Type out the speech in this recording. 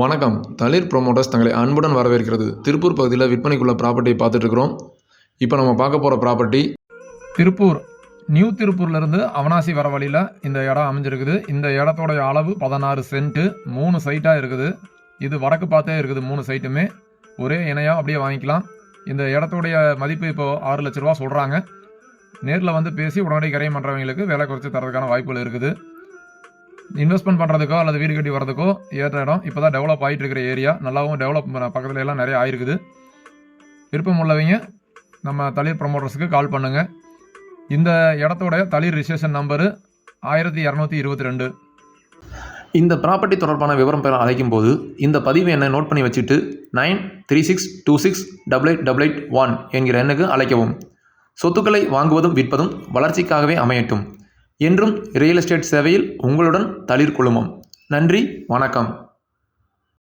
வணக்கம். தளிர் ப்ரொமோட்டர்ஸ் தங்களை அன்புடன் வரவேற்கிறது. திருப்பூர் பகுதியில் விற்பனைக்குள்ள ப்ராப்பர்ட்டியை பார்த்துட்டு இருக்கிறோம் இப்போ நம்ம பார்க்க போகிற ப்ராப்பர்ட்டி திருப்பூர். நியூ திருப்பூர்லேருந்து அவனாசி வர வழியில் இந்த இடம் அமைஞ்சிருக்குது. இந்த இடத்தோடைய அளவு பதினாறு சென்ட்டு மூணு சைட்டாக இருக்குது. இது வடக்கு பார்த்தே இருக்குது மூணு சைட்டுமே ஒரே இணையாக அப்படியே வாங்கிக்கலாம். இந்த இடத்தோடைய மதிப்பு இப்போ ஆறு லட்ச ரூபா சொல்கிறாங்க நேரில் வந்து பேசி உடனடி கரையம் பண்ணுறவங்களுக்கு விலை குறைச்சி தரதுக்கான வாய்ப்புகள் இருக்குது. இன்வெஸ்ட்மெண்ட் பண்ணுறதுக்கோ அல்லது வீடு கட்டி வரதுக்கோ ஏற்ற இடம். இப்போ தான் டெவலப் ஆகிட்டு இருக்கிற ஏரியா நல்லாவும் டெவலப் பக்கத்துல எல்லாம் நிறைய ஆயிருக்குது. விருப்பம் உள்ளவங்க நம்ம தளிர் ப்ரமோட்டர்ஸுக்கு கால் பண்ணுங்கள் இந்த இடத்தோட தளிர் ரிஜிஸ்ட்ரேஷன் நம்பரு ஆயிரத்தி இரநூத்தி இருபத்தி ரெண்டு. இந்த ப்ராப்பர்ட்டி தொடர்பான விவரம் பெற அழைக்கும் போது இந்த பதிவு எண்ணை நோட் பண்ணி வச்சுட்டு nine three six two six double eight double eight one என்கிற எண்ணுக்கு அழைக்கவும். சொத்துக்களை வாங்குவதும் விற்பதும் வளர்ச்சிக்காகவே அமையட்டும். என்றும் ரியல் எஸ்டேட் சேவையில் உங்களுடன் தளிர் குழுமம் நன்றி வணக்கம்.